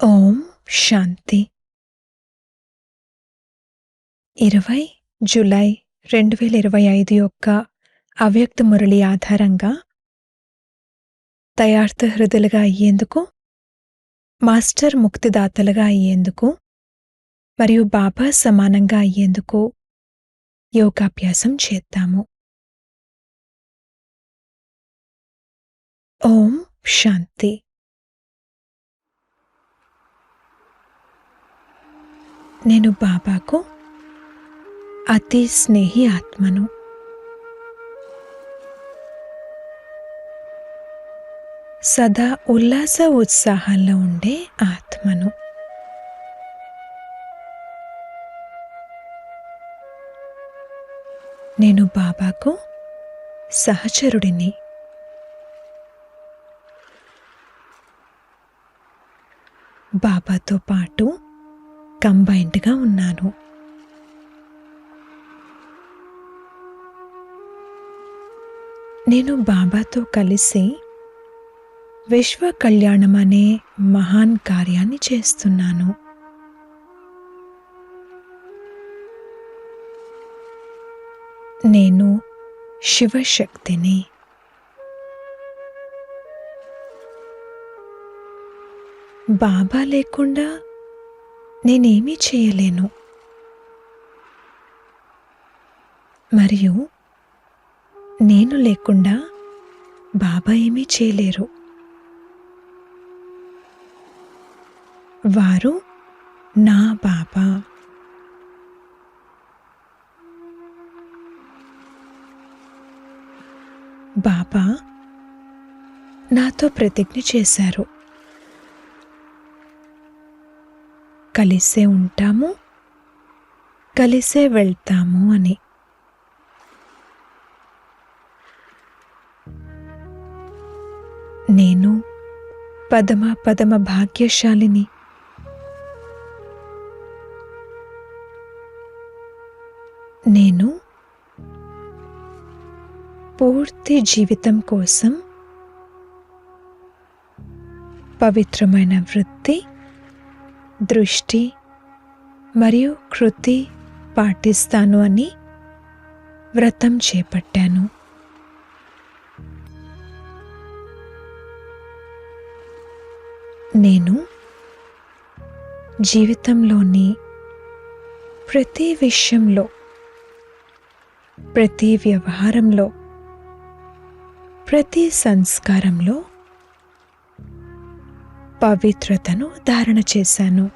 ఓం శాంతి. ఇరవై జులై రెండు వేల ఇరవై ఐదు యొక్క అవ్యక్త మురళి ఆధారంగా తయార్థ హృదయులుగా అయ్యేందుకు మాస్టర్ ముక్తిదాతలుగా అయ్యేందుకు మరియు బాబా సమానంగా అయ్యేందుకు యోగాభ్యాసం చేద్దాము. ఓం శాంతి. నేను బాబాకు అతి స్నేహి ఆత్మను. సదా ఉల్లాస ఉత్సాహాల్లో ఉండే ఆత్మను. నేను బాబాకు సహచరుడిని. బాబాతో పాటు కంబైన్డ్గా ఉన్నాను. నేను బాబాతో కలిసి విశ్వ కళ్యాణం అనే మహాన్ కార్యాన్ని చేస్తున్నాను. నేను శివశక్తిని. బాబా లేకుండా నేనేమీ చేయలేను. మరియు నేను లేకుండా బాబా ఏమీ చేయలేరు. వారు నా బాబా. బాబా నాతో ప్రతిజ్ఞ చేశారు. కలిసే ఉంటాము కలిసే వెళ్తాము అని. నేను పదమ పదమ భాగ్యశాలిని. నేను పూర్తి జీవితం కోసం పవిత్రమైన వృత్తి దృష్టి మరియు కృతి పాటిస్తాను అని వ్రతం చేపట్టాను. నేను జీవితంలోని ప్రతి విషయంలో ప్రతి వ్యవహారంలో ప్రతి సంస్కారంలో పవిత్రతను ధారణ చేశాను.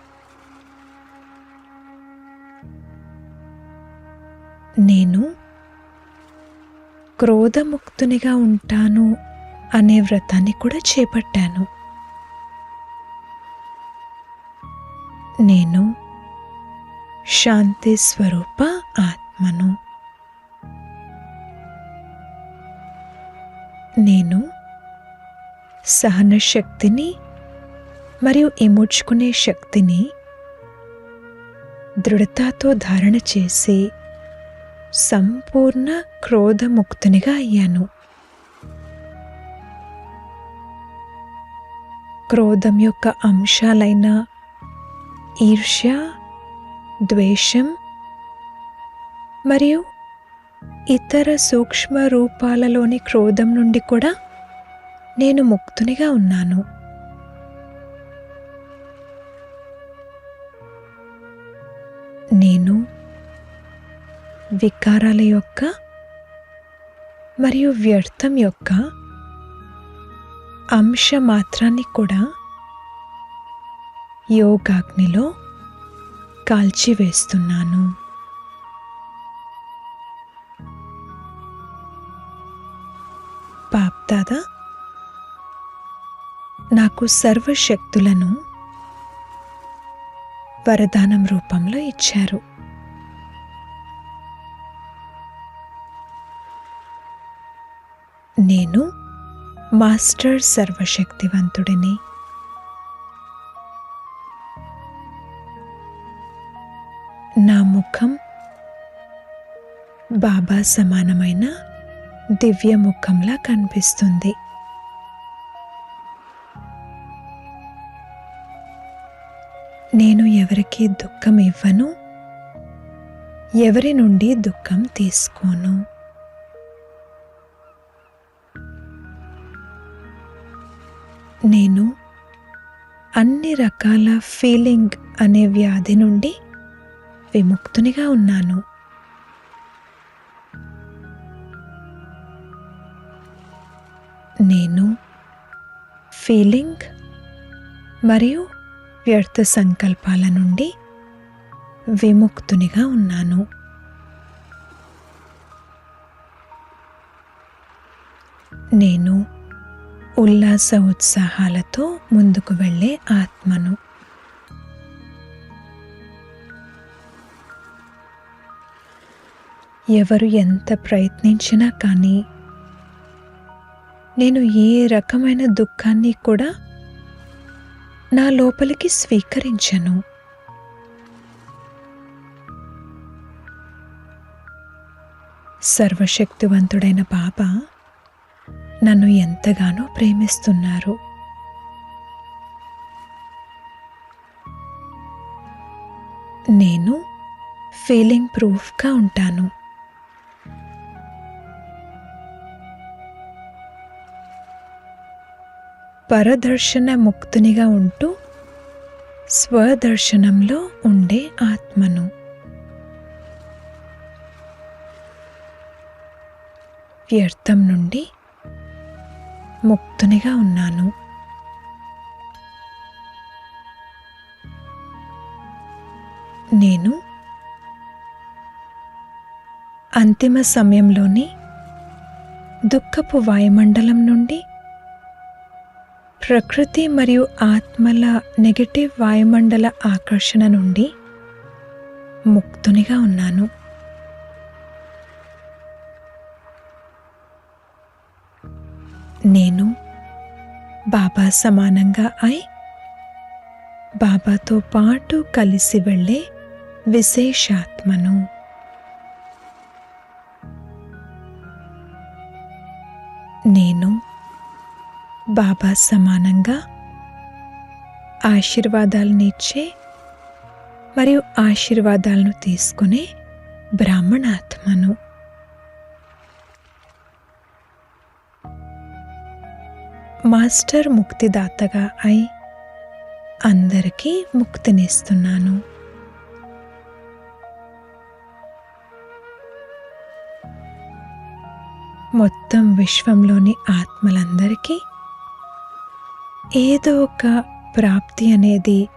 నేను క్రోధముక్తునిగా ఉంటాను అనే వ్రతాన్ని కూడా చేపట్టాను. నేను శాంతి స్వరూప ఆత్మను. నేను సహన శక్తిని మరియు ఇముడ్చుకునే శక్తిని దృఢతతో ధారణ చేసి సంపూర్ణ క్రోధముక్తునిగా అయ్యాను. క్రోధం యొక్క అంశాలైన ఈర్ష్య ద్వేషం మరియు ఇతర సూక్ష్మ రూపాలలోని క్రోధం నుండి కూడా నేను ముక్తునిగా ఉన్నాను. నేను వికారాల యొక్క మరియు వ్యర్థం యొక్క అంశ మాత్రాన్ని కూడా యోగాగ్నిలో కాల్చివేస్తున్నాను. పాప్దాదా నాకు సర్వశక్తులను వరదానం రూపంలో ఇచ్చారు. నేను మాస్టర్ సర్వశక్తివంతుడిని. నా ముఖం బాబా సమానమైన దివ్య ముఖంలా కనిపిస్తుంది. నేను ఎవరికి దుఃఖం ఇవ్వను? ఎవరి నుండి దుఃఖం తీసుకోను? నేను అన్ని రకాల ఫీలింగ్ అనే వ్యాధి నుండి విముక్తునిగా ఉన్నాను. నేను ఫీలింగ్ మరియు వ్యర్థ సంకల్పాల నుండి విముక్తునిగా ఉన్నాను. నేను ఉల్లాస ఉత్సాహాలతో ముందుకు వెళ్ళే ఆత్మను. ఎవరు ఎంత ప్రయత్నించినా కానీ నేను ఏ రకమైన దుఃఖాన్ని కూడా నా లోపలికి స్వీకరించను. సర్వశక్తివంతుడైన బాబా నన్ను ఎంతగానో ప్రేమిస్తున్నారు. నేను ఫీలింగ్ ప్రూఫ్గా ఉంటాను. పరదర్శన ముక్తునిగా ఉంటూ స్వదర్శనంలో ఉండే ఆత్మను. వ్యర్థం నుండి ముక్తునిగా ఉన్నాను. నేను అంతిమ సమయంలోని దుఃఖపు వాయుమండలం నుండి ప్రకృతి మరియు ఆత్మల నెగటివ్ వాయుమండల ఆకర్షణ నుండి ముక్తునిగా ఉన్నాను. నేను బాబా సమానంగా అయి బాబాతో పాటు కలిసి వెళ్ళే విశేషాత్మను నేను బాబా సమానంగా ఆశీర్వాదాలనిచ్చే మరియు ఆశీర్వాదాలను తీసుకునే బ్రాహ్మణాత్మను. మాస్టర్ ముక్తిదాతగా అయి అందరికీ ముక్తినిస్తున్నాను. మొత్తం విశ్వంలోని ఆత్మలందరికీ ఏదో ఒక ప్రాప్తి అనేది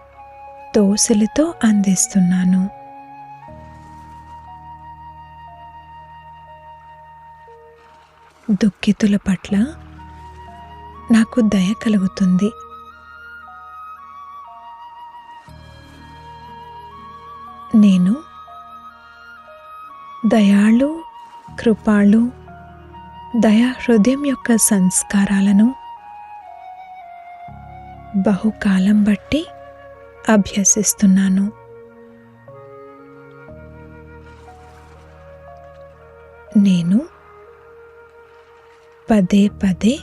దోశలతో అందిస్తున్నాను. దుఃఖితుల పట్ల నాకు దయ కలుగుతుంది. నేను దయాళు కృపాళు దయా హృదయం యొక్క సంస్కారాలను బహుకాలం బట్టి అభ్యసిస్తున్నాను. నేను పదే పదే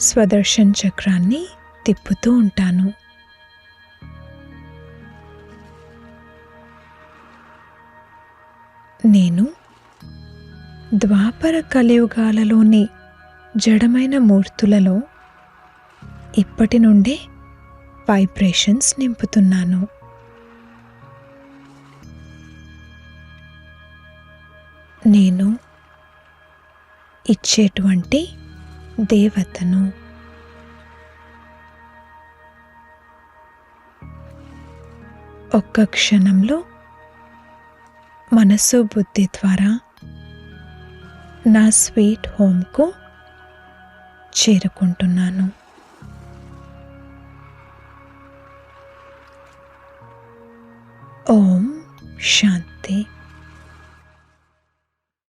స్వదర్శన్ చక్రాన్ని తిప్పుతూ ఉంటాను. నేను ద్వాపర కలియుగాలలోని జడమైన మూర్తులలో ఇప్పటి నుండే వైబ్రేషన్స్ నింపుతున్నాను. నేను ఇచ్చేటువంటి దేవతను ఒక్క క్షణంలో మనసు బుద్ధి ద్వారా నా స్వీట్ హోమ్కు చేరుకుంటున్నాను. ఓం శాంతి